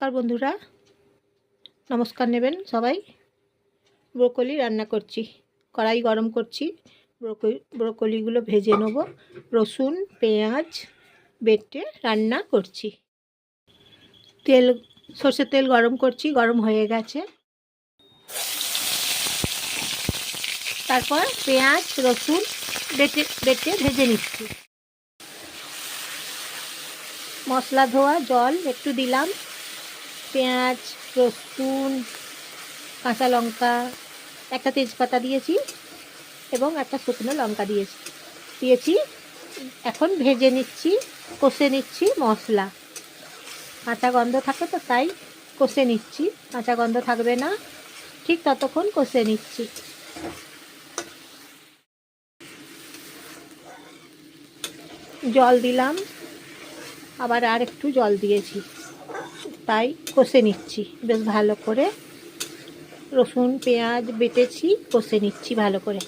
নমস্কার বন্ধুরা। নমস্কার নেবেন সবাই। ব্রোকলি রান্না করছি। কড়াই গরম করছি। ব্রোকলি, ব্রোকলিগুলো ভেজে নেব। রসুন, পেঁয়াজ বেটে রান্না করছি। তেল, সর্ষের তেল গরম করছি, গরম হয়ে গেছে। তারপর পেঁয়াজ, রসুন বেটে বেটে ভেজে নিচ্ছি। মশলা ধোয়া, জল একটু দিলাম। পেঁয়াজ, রসুন, কাঁচা লঙ্কা, একটা তেজপাতা দিয়েছি এবং একটা শুকনো লঙ্কা দিয়েছি। দিয়েছি, এখন ভেজে নিচ্ছি, কষে নিচ্ছি মশলা। কাঁচা গন্ধ থাকে তো, তাই কষে নিচ্ছি। কাঁচা গন্ধ থাকবে না, ঠিক ততক্ষণ কষে নিচ্ছি। জল দিলাম, আবার আর একটু জল দিয়েছি। তাই কষে নিচ্ছি। বেশ ভালো করে রসুন, পেঁয়াজ বেটেছি, কষে নিচ্ছি ভালো করে।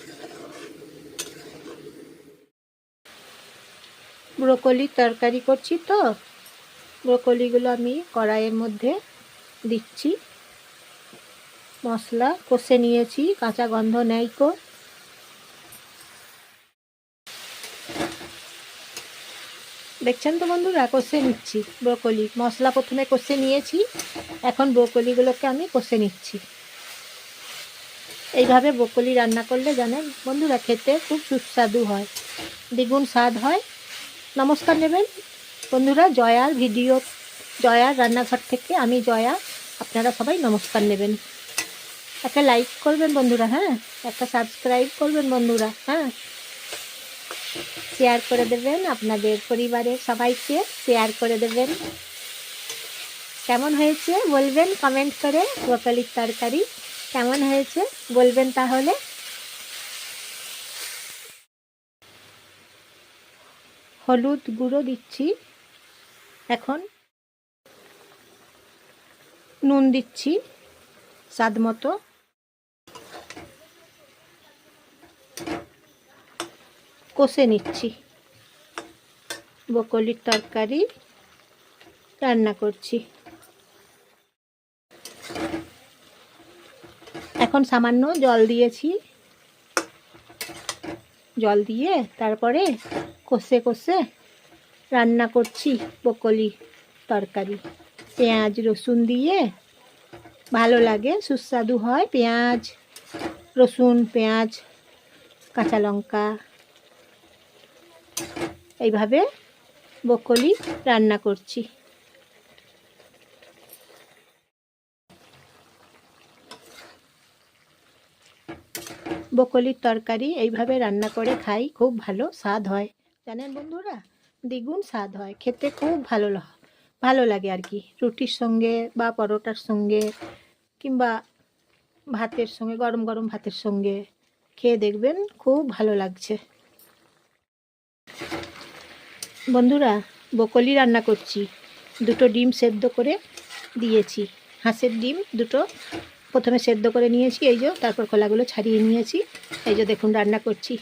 ব্রোকলির তরকারি করছি তো, ব্রোকলিগুলো আমি কড়াইয়ের মধ্যে দিচ্ছি। মশলা কষে নিয়েছি, কাঁচা গন্ধ নেই কো দেখছেন তো বন্ধুরা? কষে নিচ্ছি ব্রোকলি। মশলা প্রথমে কষে নিয়েছি। এখন ব্রোকলিগুলোকে আমি কষে নিচ্ছি। এইভাবে ব্রোকলি রান্না করলে জানেন বন্ধুরা, খেতে খুব সুস্বাদু হয়, দ্বিগুণ স্বাদ হয়। নমস্কার নেবেন। বন্ধুরা, জয়ার ভিডিও, জয়ার রান্নাঘর থেকে আমি জয়া, আপনারা সবাই নমস্কার নেবেন। একটা লাইক করবেন বন্ধুরা হ্যাঁ? একটা সাবস্ক্রাইব করবেন বন্ধুরা হ্যাঁ? শেয়ার করে দেবেন আপনাদের পরিবারের সবাইকে শেয়ার করে দেবেন কেমন হয়েছে বলবেন কমেন্ট করে ব্রকলির তরকারি কেমন হয়েছে বলবেন তাহলে হলুদ গুঁড়ো দিচ্ছি এখন নুন দিচ্ছি স্বাদ মতো কষে নিচ্ছি। বকলির তরকারি রান্না করছি। এখন সামান্য জল দিয়েছি। জল দিয়ে তারপরে কষে কষে রান্না করছি বকলি তরকারি। পেঁয়াজ, রসুন দিয়ে ভালো লাগে, সুস্বাদু হয়। পেঁয়াজ, রসুন, পেঁয়াজ, কাঁচা লঙ্কা এইভাবে বকলি রান্না করছি। বকলির তরকারি এইভাবে রান্না করে খাই, খুব ভালো স্বাদ হয়। জানেন বন্ধুরা, দ্বিগুণ স্বাদ হয়, খেতে খুব ভালো ভালো লাগে আর কি। রুটির সঙ্গে বা পরোটার সঙ্গে কিংবা ভাতের সঙ্গে, গরম গরম ভাতের সঙ্গে খেয়ে দেখবেন খুব ভালো লাগছে। বন্ধুরা বকলি রান্না করছি। দুটো ডিম সেদ্ধ করে দিয়েছি। হাঁসের ডিম দুটো প্রথমে সেদ্ধ করে নিয়েছি, এই যে তারপর খোলাগুলো ছাড়িয়ে নিয়েছি। এই যে দেখুন, রান্না করছি।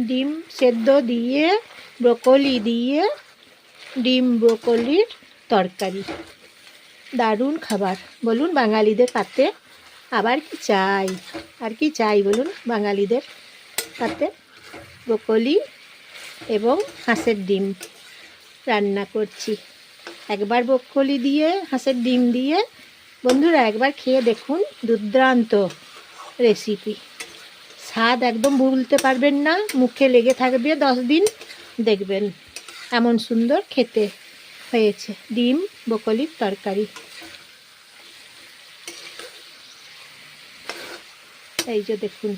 ডিম সেদ্ধ দিয়ে, ব্রোকলি দিয়ে ডিম ব্রোকলির তরকারি। দারুণ খাবার। বলুন, বাঙালিদের পাতে আবার কি চাই? আর কি চাই বলুন, বাঙালিদের পাতে ব্রোকলি এবং হাঁসের ডিম রান্না করছি। একবার বকলি দিয়ে, হাঁসের ডিম দিয়ে। বন্ধুরা, একবার খেয়ে দেখুন দুর্দান্ত রেসিপি স্বাদ একদম ভুলতে পারবেন না, মুখে লেগে থাকবে দশ দিন। দেখবেন এমন সুন্দর খেতে হয়েছে ডিম বকলির তরকারি। এই যে দেখুন।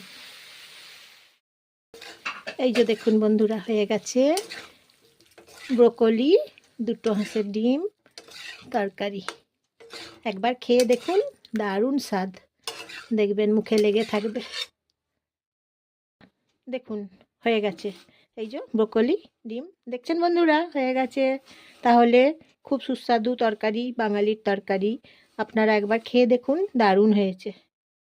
এই যে দেখুন বন্ধুরা, হয়ে গেছে ব্রোকলি, দুটো হাঁসের ডিম, তরকারি। একবার খেয়ে দেখুন, দারুণ স্বাদ। দেখবেন মুখে লেগে থাকবে। দেখুন, হয়ে গেছে। এই যে ব্রোকলি, ডিম। দেখছেন বন্ধুরা, হয়ে গেছে। তাহলে খুব সুস্বাদু তরকারি, বাঙালির তরকারি। আপনারা একবার খেয়ে দেখুন, দারুণ হয়েছে।